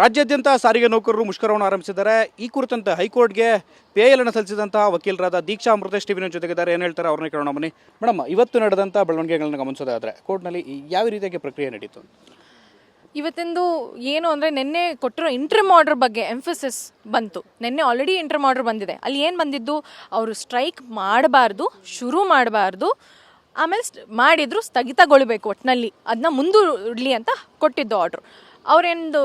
ರಾಜ್ಯಾದ್ಯಂತ ಸಾರಿಗೆ ನೌಕರರು ಮುಷ್ಕರವನ್ನು ಆರಂಭಿಸಿದ್ದಾರೆ. ಈ ಕುರಿತಂತೆ ಹೈಕೋರ್ಟ್ಗೆ ಪಿ ಎಲ್ ಅನ್ನು ಸಲ್ಲಿಸಿದಂತಹ ವಕೀಲರಾದ ದೀಕ್ಷಾ ಅಮೃತೇಶ್ ಟಿವಿನ ಜೊತೆಗಿದ್ದಾರೆ. ಏನು ಹೇಳ್ತಾರೆ ಅವ್ರನ್ನ ಕೇಳೋಣ ಬನ್ನಿ. ಮೇಡಮ್ ಇವತ್ತು ನಡೆದಂಥ ಬೆಳವಣಿಗೆಗಳನ್ನ ಗಮನಿಸೋದಾದ್ರೆ ಕೋರ್ಟ್ನಲ್ಲಿ ಯಾವ ರೀತಿಯಾಗಿ ಪ್ರಕ್ರಿಯೆ ನಡೀತು? ಇವತ್ತಿಂದು ಏನು ಅಂದರೆ ನಿನ್ನೆ ಕೊಟ್ಟಿರೋ ಇಂಟ್ರಿಮ್ ಆರ್ಡರ್ ಬಗ್ಗೆ ಎಂಫಸಿಸ್ ಬಂತು. ನಿನ್ನೆ ಆಲ್ರೆಡಿ ಇಂಟ್ರಿಮ್ ಆರ್ಡರ್ ಬಂದಿದೆ. ಅಲ್ಲಿ ಏನು ಬಂದಿದ್ದು? ಅವರು ಸ್ಟ್ರೈಕ್ ಮಾಡಬಾರ್ದು, ಶುರು ಮಾಡಬಾರ್ದು, ಆಮೇಲೆ ಮಾಡಿದ್ರು ಸ್ಥಗಿತಗೊಳ್ಬೇಕು ಒಟ್ಟಿನಲ್ಲಿ ಅದನ್ನ ಮುಂದೂಡಲಿ ಅಂತ ಕೊಟ್ಟಿದ್ದು ಆರ್ಡ್ರು ಅವ್ರೇಂದು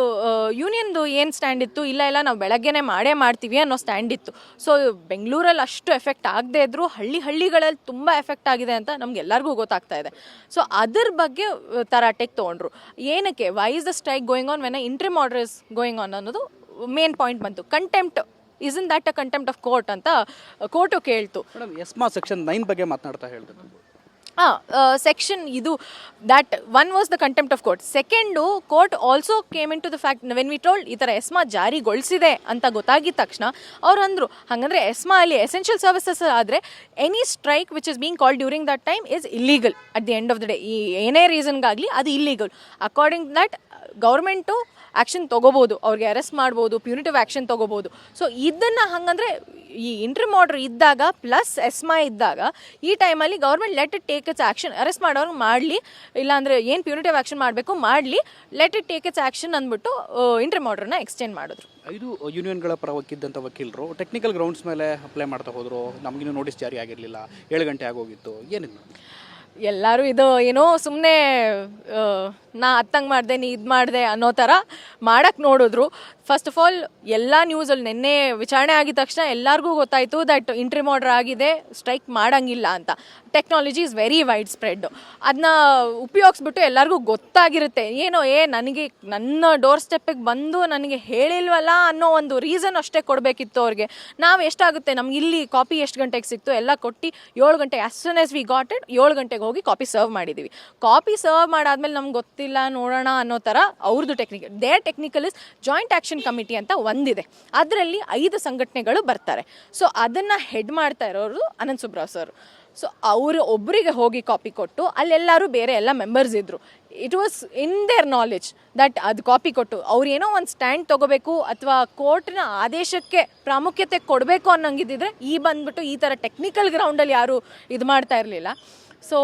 ಯೂನಿಯನ್ದು ಏನು ಸ್ಟ್ಯಾಂಡ್ ಇತ್ತು? ಇಲ್ಲ ಇಲ್ಲ, ನಾವು ಬೆಳಗ್ಗೆನೇ ಮಾಡೇ ಮಾಡ್ತೀವಿ ಅನ್ನೋ ಸ್ಟ್ಯಾಂಡ್ ಇತ್ತು. ಸೊ ಬೆಂಗಳೂರಲ್ಲಿ ಅಷ್ಟು ಎಫೆಕ್ಟ್ ಆಗದೆ ಇದ್ದರೂ ಹಳ್ಳಿ ಹಳ್ಳಿಗಳಲ್ಲಿ ತುಂಬ ಎಫೆಕ್ಟ್ ಆಗಿದೆ ಅಂತ ನಮ್ಗೆ ಎಲ್ಲರಿಗೂ ಗೊತ್ತಾಗ್ತಾ ಇದೆ. ಸೊ ಅದ್ರ ಬಗ್ಗೆ ತರಾಟೆಗೆ ತೊಗೊಂಡ್ರು. ಏನಕ್ಕೆ? Why is the strike going on when interim order is going on ಅನ್ನೋದು ಮೇನ್ ಪಾಯಿಂಟ್ ಬಂತು. Contempt is in that uh contempt of court ಅಂತ ಕೋರ್ಟು ಕೇಳ್ತು. ಮೇಡಮ್ ಎಸ್ಮಾ ಸೆಕ್ಷನ್ ನೈನ್ ಬಗ್ಗೆ ಮಾತನಾಡ್ತಾ ಹೇಳಿದ್ರು ಹಾಂ ಸೆಕ್ಷನ್ ಇದು that one was the contempt of court second court also came in to the fact when we told ಈ ಥರ ESMA ಜಾರಿಗೊಳಿಸಿದೆ ಅಂತ ಗೊತ್ತಾಗಿದ ತಕ್ಷಣ, ಅವ್ರು ಅಂದರು, ಹಾಗಂದ್ರೆ ಎಸ್ಮಾ ಅಲ್ಲಿ ಎಸೆನ್ಷಿಯಲ್ ಸರ್ವಿಸಸ್ ಆದರೆ any strike which is being call during that time is illegal at the end of the day ಈ ಏನೇ ರೀಸನ್ಗಾಗಲಿ ಅದು illegal according that government action ತೊಗೋಬೋದು, ಅವ್ರಿಗೆ ಅರೆಸ್ಟ್ ಮಾಡ್ಬೋದು ಪ್ಯೂನಿಟಿವ್ ಆ್ಯಕ್ಷನ್ ತೊಗೋಬೋದು. ಸೊ ಇದನ್ನು ಹಾಗಂದ್ರೆ, ಈ ಇಂಟ್ರಿಮ್ ಆರ್ಡ್ರ್ ಇದ್ದಾಗ ಪ್ಲಸ್ ಎಸ್ಮಾ ಇದ್ದಾಗ, ಈ ಟೈಮಲ್ಲಿ government let it take its action arrest ಮಾಡೋರು ಮಾಡಲಿ. ಇಲ್ಲಾಂದರೆ ಏನು ಪ್ಯೂನಿಟಿವ್ ಆ್ಯಕ್ಷನ್ ಮಾಡಬೇಕು ಮಾಡಲಿ. Let it take its action ಅಂದ್ಬಿಟ್ಟು ಇಂಟ್ರಿಮ್ ಆರ್ಡರ್ನ ಎಕ್ಸ್ಚೇಂಜ್ ಮಾಡಿದ್ರು. ಐದು ಯೂನಿಯನ್ಗಳ ಪರ ವಕ್ಕಿದ್ದಂಥ ವಕೀಲರು ಟೆಕ್ನಿಕಲ್ ಗ್ರೌಂಡ್ಸ್ ಮೇಲೆ ಅಪ್ಲೈ ಮಾಡ್ತಾ ಹೋದರು ನಮಗಿನ್ನೂ ನೋಟಿಸ್ ಜಾರಿ ಆಗಿರಲಿಲ್ಲ ಏಳು ಗಂಟೆ ಆಗೋಗಿತ್ತು ಏನಿಲ್ಲ. ಎಲ್ಲರೂ ಇದು ಏನೋ ಸುಮ್ಮನೆ ನಾ ಅತ್ತಂಗೆ ಮಾಡಿದೆ ನೀ ಇದು ಮಾಡಿದೆ ಅನ್ನೋ ಥರ ಮಾಡೋಕ್ಕೆ ನೋಡಿದ್ರು. ಫಸ್ಟ್ ಆಫ್ ಆಲ್ ಎಲ್ಲ ನ್ಯೂಸಲ್ಲಿ ನಿನ್ನೆ ವಿಚಾರಣೆ ಆಗಿದ ತಕ್ಷಣ ಎಲ್ಲರಿಗೂ ಗೊತ್ತಾಯಿತು ದಟ್ ಇಂಟ್ರಿ ಆರ್ಡರ್ ಆಗಿದೆ ಸ್ಟ್ರೈಕ್ ಮಾಡೋಂಗಿಲ್ಲ ಅಂತ. Technology is very wide spread ಅದನ್ನ ಉಪಯೋಗಿಸ್ಬಿಟ್ಟು ಎಲ್ಲರಿಗೂ ಗೊತ್ತಾಗಿರುತ್ತೆ. ಏನೋ, ಏ, ನನಗೆ ನನ್ನ ಡೋರ್ ಸ್ಟೆಪ್ಪಿಗೆ ಬಂದು ನನಗೆ ಹೇಳಿಲ್ವಲ್ಲ ಅನ್ನೋ ಒಂದು ರೀಸನ್ ಅಷ್ಟೇ ಕೊಡಬೇಕಿತ್ತು ಅವ್ರಿಗೆ. ನಾವು ಎಷ್ಟಾಗುತ್ತೆ? ನಮ್ಗೆ ಇಲ್ಲಿ ಕಾಪಿ ಎಷ್ಟು ಗಂಟೆಗೆ ಸಿಕ್ತು? ಎಲ್ಲ ಕೊಟ್ಟು ಏಳು ಗಂಟೆ as soon as we got it ಏಳು ಗಂಟೆಗೆ ಹೋಗಿ ಕಾಪಿ ಸರ್ವ್ ಮಾಡಿದ್ದೀವಿ ಕಾಪಿ ಸರ್ವ್ ಮಾಡಾದ್ಮೇಲೆ ನಮ್ಗೆ ಗೊತ್ತಿಲ್ಲ, ನೋಡೋಣ ಅನ್ನೋ ಥರ ಅವ್ರದ್ದು technical they technical is joint action committee ಅಂತ ಒಂದಿದೆ. ಅದರಲ್ಲಿ ಐದು ಸಂಘಟನೆಗಳು ಬರ್ತಾರೆ. ಸೊ ಅದನ್ನು ಹೆಡ್ ಮಾಡ್ತಾ ಇರೋರು ಅನಂತ್ ಸುಬ್ರಾವ್ ಸರ್. ಸೊ ಅವರು ಒಬ್ಬರಿಗೆ ಹೋಗಿ ಕಾಪಿ ಕೊಟ್ಟು ಅಲ್ಲೆಲ್ಲರೂ ಬೇರೆ ಎಲ್ಲ ಮೆಂಬರ್ಸ್ ಇದ್ದರು it was in their knowledge that ಅದು ಕಾಪಿ ಕೊಟ್ಟು ಅವ್ರು ಏನೋ ಒಂದು ಸ್ಟ್ಯಾಂಡ್ ತೊಗೋಬೇಕು ಅಥವಾ ಕೋರ್ಟ್ನ ಆದೇಶಕ್ಕೆ ಪ್ರಾಮುಖ್ಯತೆ ಕೊಡಬೇಕು ಅನ್ನೋಂಗಿದ್ದಿದ್ರೆ ಈ ಬಂದ್ಬಿಟ್ಟು ಈ ಥರ ಟೆಕ್ನಿಕಲ್ ಗ್ರೌಂಡಲ್ಲಿ ಯಾರು ಇದು ಮಾಡ್ತಾ ಇರಲಿಲ್ಲ. ಸೊ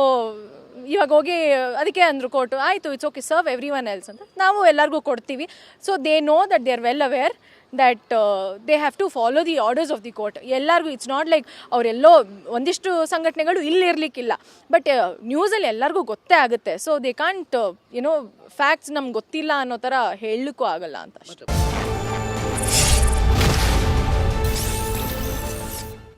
ಇವಾಗ ಹೋಗಿ ಅದಕ್ಕೆ ಅಂದರು ಕೋರ್ಟು, ಆಯಿತು it's okay serve everyone else ಅಂತ. ನಾವು ಎಲ್ಲರಿಗೂ ಕೊಡ್ತೀವಿ. So they know that they are well aware that they have to follow the orders of the court ಎಲ್ಲರಿಗೂ ಇಟ್ಸ್ ನಾಟ್ ಲೈಕ್ ಅವರೆಲ್ಲೋ ಒಂದಿಷ್ಟು ಸಂಘಟನೆಗಳು ಇಲ್ಲಿ ಇರಲಿಕ್ಕಿಲ್ಲ. ಬಟ್ ನ್ಯೂಸಲ್ಲಿ ಎಲ್ಲರಿಗೂ ಗೊತ್ತೇ ಆಗುತ್ತೆ. So they can't you know facts ನಮ್ಗೆ ಗೊತ್ತಿಲ್ಲ ಅನ್ನೋ ಥರ ಹೇಳಲಿಕ್ಕೂ ಆಗಲ್ಲ ಅಂತ ಅಷ್ಟೇ.